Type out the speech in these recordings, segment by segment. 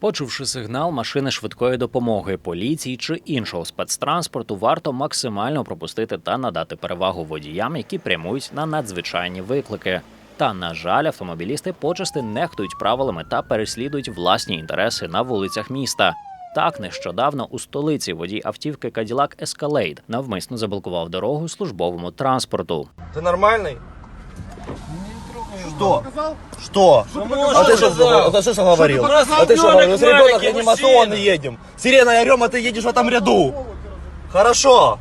Почувши сигнал машини швидкої допомоги, поліції чи іншого спецтранспорту, варто максимально пропустити та надати перевагу водіям, які прямують на надзвичайні виклики. Та на жаль, автомобілісти почасти нехтують правилами та переслідують власні інтереси на вулицях міста. Так, нещодавно у столиці водій автівки Cadillac Escalade навмисно заблокував дорогу службовому транспорту. Ты нормальный? Что? Что? А ты что, а ты что говорил? А ты что говорил? С ребенок реанимационный едем. Сирена орем, а ты едешь в этом ряду. Хорошо.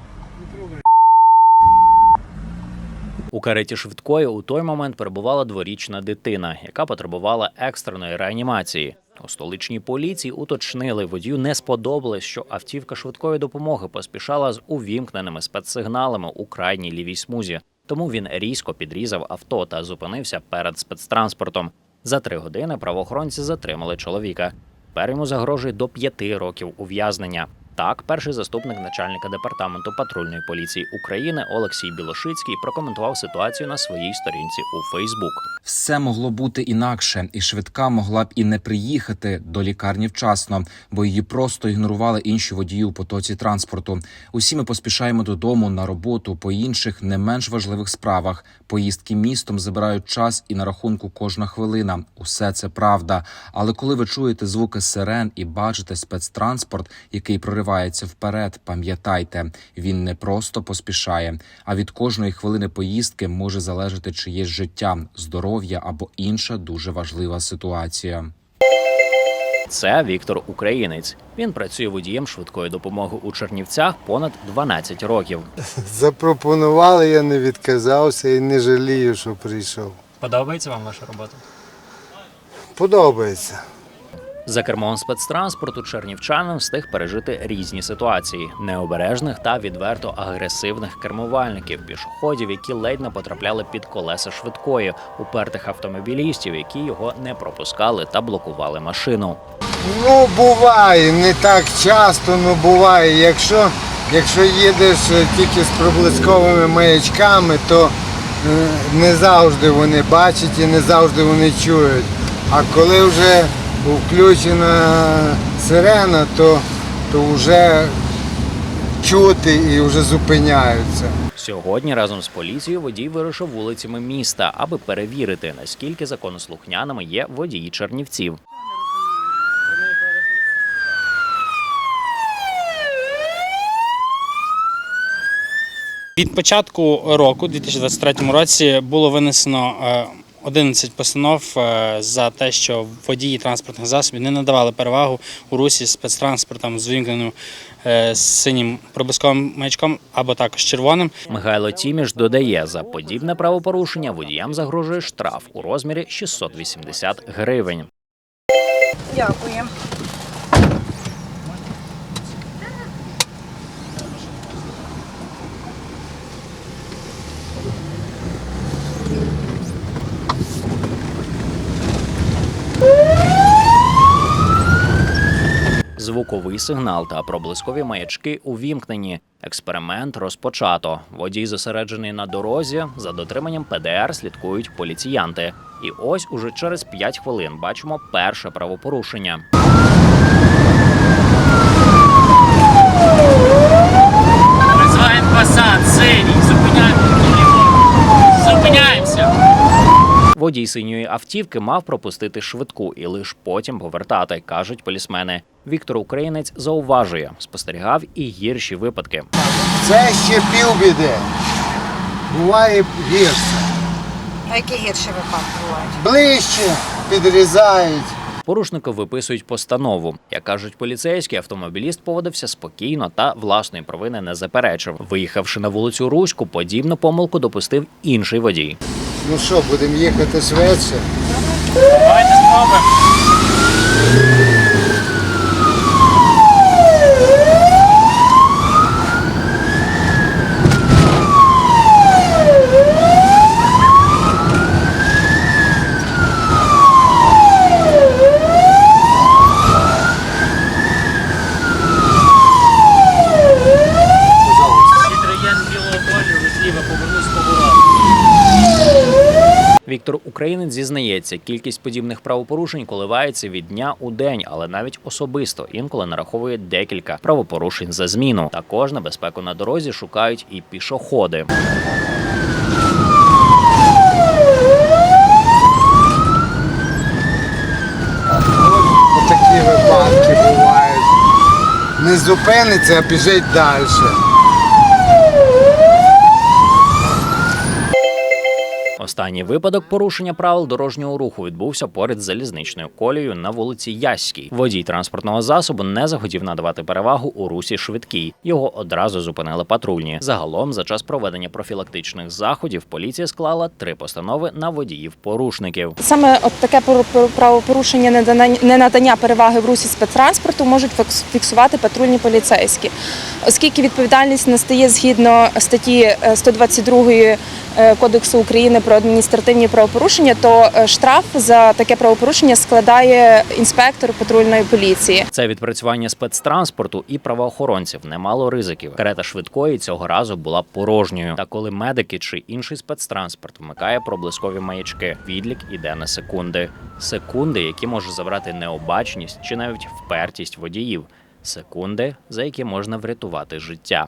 У кареті швидкої у той момент перебувала дворічна дитина, яка потребувала екстреної реанімації. У столичній поліції уточнили, водію не сподобалось, що автівка швидкої допомоги поспішала з увімкненими спецсигналами у крайній лівій смузі. Тому він різко підрізав авто та зупинився перед спецтранспортом. За три години правоохоронці затримали чоловіка. Тепер йому загрожує до п'яти років ув'язнення. Так, перший заступник начальника департаменту патрульної поліції України Олексій Білошицький прокоментував ситуацію на своїй сторінці у Фейсбук. Все могло бути інакше, і швидка могла б і не приїхати до лікарні вчасно, бо її просто ігнорували інші водії у потоці транспорту. Усі ми поспішаємо додому на роботу по інших не менш важливих справах. Поїздки містом забирають час і на рахунку кожна хвилина. Усе це правда. Але коли ви чуєте звуки сирен і бачите спецтранспорт, який проривається вперед, пам'ятайте, він не просто поспішає, а від кожної хвилини поїздки може залежати чиєсь життя, здоров'я або інша дуже важлива ситуація. Це Віктор Українець. Він працює водієм швидкої допомоги у Чернівцях понад 12 років. Запропонували, я не відказався і не жалію, що прийшов. Подобається вам ваша робота? Подобається. За кермом спецтранспорту чернівчанин встиг пережити різні ситуації: необережних та відверто агресивних кермувальників, пішоходів, які ледь не потрапляли під колеса швидкої, упертих автомобілістів, які його не пропускали та блокували машину. Ну, буває, не так часто, ну буває. Якщо, якщо їдеш е, тільки з проблисковими маячками, то е, не завжди вони бачать і не завжди вони чують. А коли вже включена сирена, то, то вже чути і вже зупиняються. Сьогодні разом з поліцією водій вирушив вулицями міста, аби перевірити, наскільки законослухняними є водії чернівців. Від початку року, 2023 році, було винесено е, 11 постанов е, за те, що водії транспортних засобів не надавали перевагу у русі спецтранспортом з вимкненим е, синім пробисковим маячком або також червоним. Михайло Тіміш додає, за подібне правопорушення водіям загрожує штраф у розмірі 680 гривень. Дякую. Звуковий сигнал та проблискові маячки увімкнені. Експеримент розпочато. Водій зосереджений на дорозі. За дотриманням ПДР слідкують поліціянти. І ось уже через 5 хвилин бачимо перше правопорушення. Призиваємо посад, синій, зупиняємо Водій синьої автівки мав пропустити швидку і лише потім повертати, кажуть полісмени. Віктор Українець зауважує, спостерігав і гірші випадки. Це ще півбіди. Буває гірше. А які гірші випадки бувають? Ближче підрізають. Порушнику виписують постанову. Як кажуть поліцейські, автомобіліст поводився спокійно та власної провини не заперечив. Виїхавши на вулицю Руську, подібну помилку допустив інший водій. Ну що, будемо їхати швидше? Давайте спробуємо. Віктор Українець зізнається, кількість подібних правопорушень коливається від дня у день, але навіть особисто інколи нараховує декілька правопорушень за зміну. Також на безпеку на дорозі шукають і пішоходи. Такі випадки бувають. Не зупиниться, а біжить далі. Останній випадок порушення правил дорожнього руху відбувся поряд з залізничною колією на вулиці Яській. Водій транспортного засобу не захотів надавати перевагу у русі швидкій. Його одразу зупинили патрульні. Загалом, за час проведення профілактичних заходів, поліція склала три постанови на водіїв-порушників. Саме от таке пор- пор- правопорушення ненадання переваги в русі спецтранспорту можуть фікс- фіксувати патрульні поліцейські, оскільки відповідальність настає згідно статті е, 122 е, Кодексу України про адміністративні правопорушення, то е, штраф за таке правопорушення складає інспектор патрульної поліції. Це відпрацювання спецтранспорту і правоохоронців немало ризиків. Карета швидкої цього разу була порожньою. Та коли медики чи інший спецтранспорт вмикає проблискові маячки, відлік іде на секунди. Секунди, які може забрати необачність чи навіть впертість водіїв. Секунди, за які можна врятувати життя.